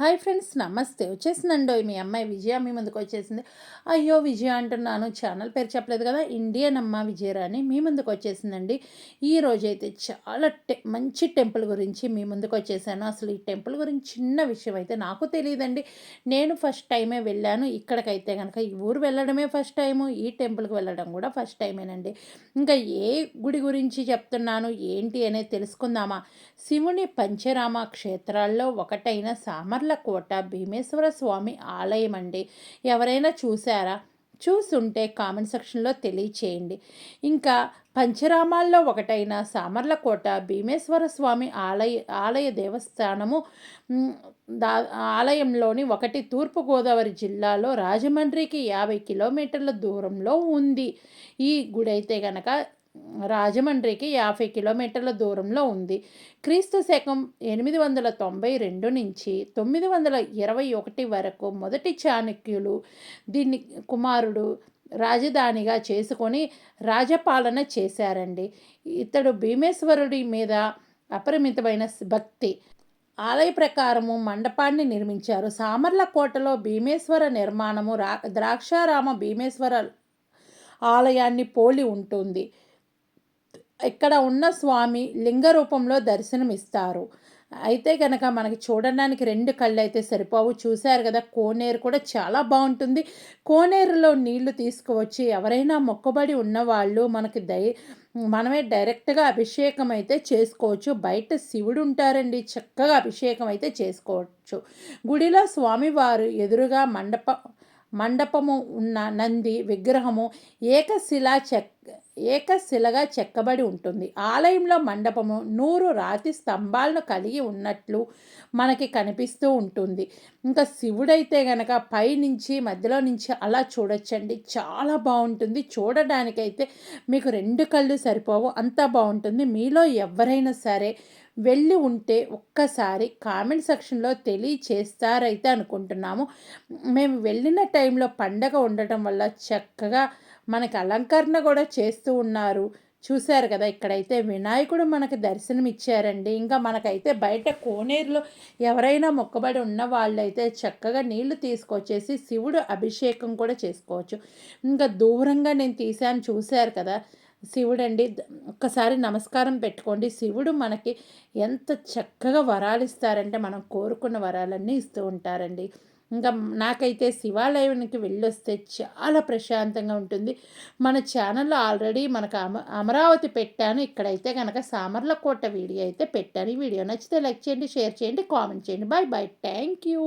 Hi friends నమస్తే. వచ్చేసిందండో మీ అమ్మాయి విజయ మీ ముందుకు వచ్చేసింది. అయ్యో విజయ అంటున్నాను ఛానల్ పేరు చెప్పలేదు కదా ఇండియన్ అమ్మ విజయరాణి మీ ముందుకు వచ్చేసిందండి. ఈ రోజైతే చాలా టె మంచి టెంపుల్ గురించి మీ ముందుకు వచ్చేసాను. అసలు ఈ టెంపుల్ గురించి చిన్న విషయం అయితే నాకు తెలియదండి. నేను ఫస్ట్ టైమే వెళ్ళాను. ఇక్కడికైతే కనుక ఈ ఊరు వెళ్ళడమే ఫస్ట్ టైము ఈ టెంపుల్కి వెళ్ళడం కూడా ఫస్ట్ టైమేనండి. ఇంకా ఏ గుడి గురించి చెప్తున్నాను ఏంటి అనేది తెలుసుకుందామా? శివుని పంచరామ క్షేత్రాల్లో ఒకటైన సామర్ల కోట భీమేశ్వర స్వామి ఆలయం అండి. ఎవరైనా చూసారా చూసుంటే కామెంట్ సెక్షన్లో తెలియచేయండి. ఇంకా పంచరామాల్లో ఒకటైన సామర్లకోట భీమేశ్వర స్వామి ఆలయ ఆలయ దేవస్థానము దా ఆలయంలోని ఒకటి తూర్పుగోదావరి జిల్లాలో రాజమండ్రికి యాభై కిలోమీటర్ల దూరంలో ఉంది. ఈ గుడి అయితే కనుక రాజమండ్రికి యాభై కిలోమీటర్ల దూరంలో ఉంది. క్రీస్తు శకం ఎనిమిది వందల తొంభై రెండు నుంచి తొమ్మిది వందల ఇరవై ఒకటి వరకు మొదటి చాణక్యులు దీన్ని కుమారుడు రాజధానిగా చేసుకొని రాజపాలన చేశారండి. ఇతడు భీమేశ్వరుడి మీద అపరిమితమైన భక్తి ఆలయ ప్రకారము మండపాన్ని నిర్మించారు. సామర్ల కోటలో భీమేశ్వర నిర్మాణము రా ద్రాక్షారామ భీమేశ్వర ఆలయాన్ని పోలి ఉంటుంది. ఇక్కడ ఉన్న స్వామి లింగ రూపంలో దర్శనమిస్తారు. అయితే కనుక మనకి చూడడానికి రెండు కళ్ళు అయితే సరిపోవు. చూశారు కదా కోనేరు కూడా చాలా బాగుంటుంది. కోనేరులో నీళ్ళు తీసుకువచ్చి ఎవరైనా మొక్కబడి ఉన్నవాళ్ళు మనకి దై మనమే డైరెక్ట్గా అభిషేకం అయితే చేసుకోవచ్చు. బయట శివుడు ఉంటారండి చక్కగా అభిషేకం అయితే చేసుకోవచ్చు. గుడిలో స్వామివారు ఎదురుగా మండప మండపము ఉన్న నంది విగ్రహము ఏకశిలా చక్ ఏకశిలగా చెక్కబడి ఉంటుంది. ఆలయంలో మండపము నూరు రాతి స్తంభాలను కలిగి ఉన్నట్లు మనకి కనిపిస్తూ ఉంటుంది. ఇంకా శివుడైతే గనక పైనుంచి మధ్యలో నుంచి అలా చూడొచ్చండి. చాలా బాగుంటుంది. చూడడానికైతే మీకు రెండు కళ్ళు సరిపోవు. అంత బాగుంటుంది. మీలో ఎవరైనా సరే వెళ్ళి ఉంటే ఒక్కసారి కామెంట్ సెక్షన్లో తెలియచేస్తారైతే అనుకుంటున్నాము. మేము వెళ్ళిన టైంలో పండగ ఉండటం వల్ల చక్కగా మనకి అలంకరణ కూడా చేస్తూ ఉన్నారు. చూశారు కదా ఇక్కడైతే వినాయకుడు మనకి దర్శనం ఇచ్చారండి ఇంకా మనకైతే బయట కోనేరులో ఎవరైనా మొక్కబడి ఉన్న వాళ్ళైతే చక్కగా నీళ్ళు తీసుకొచ్చేసి శివుడు అభిషేకం కూడా చేసుకోవచ్చు. ఇంకా దూరంగా నేను తీశాను చూశారు కదా శివుడు అండి ఒక్కసారి నమస్కారం పెట్టుకోండి. శివుడు మనకి ఎంత చక్కగా వరాలు ఇస్తారంటే మనం కోరుకున్న వరాలన్నీ ఇస్తూ ఉంటారండి. ఇంకా నాకైతే శివాలయానికి వెళ్ళొస్తే చాలా ప్రశాంతంగా ఉంటుంది. మన ఛానల్లో ఆల్రెడీ మనకు అమ అమరావతి పెట్టాను. ఇక్కడైతే కనుక సామర్లకోట వీడియో అయితే పెట్టాను. ఈ వీడియో నచ్చితే లైక్ చేయండి షేర్ చేయండి కామెంట్ చేయండి. Bye bye. Thank you.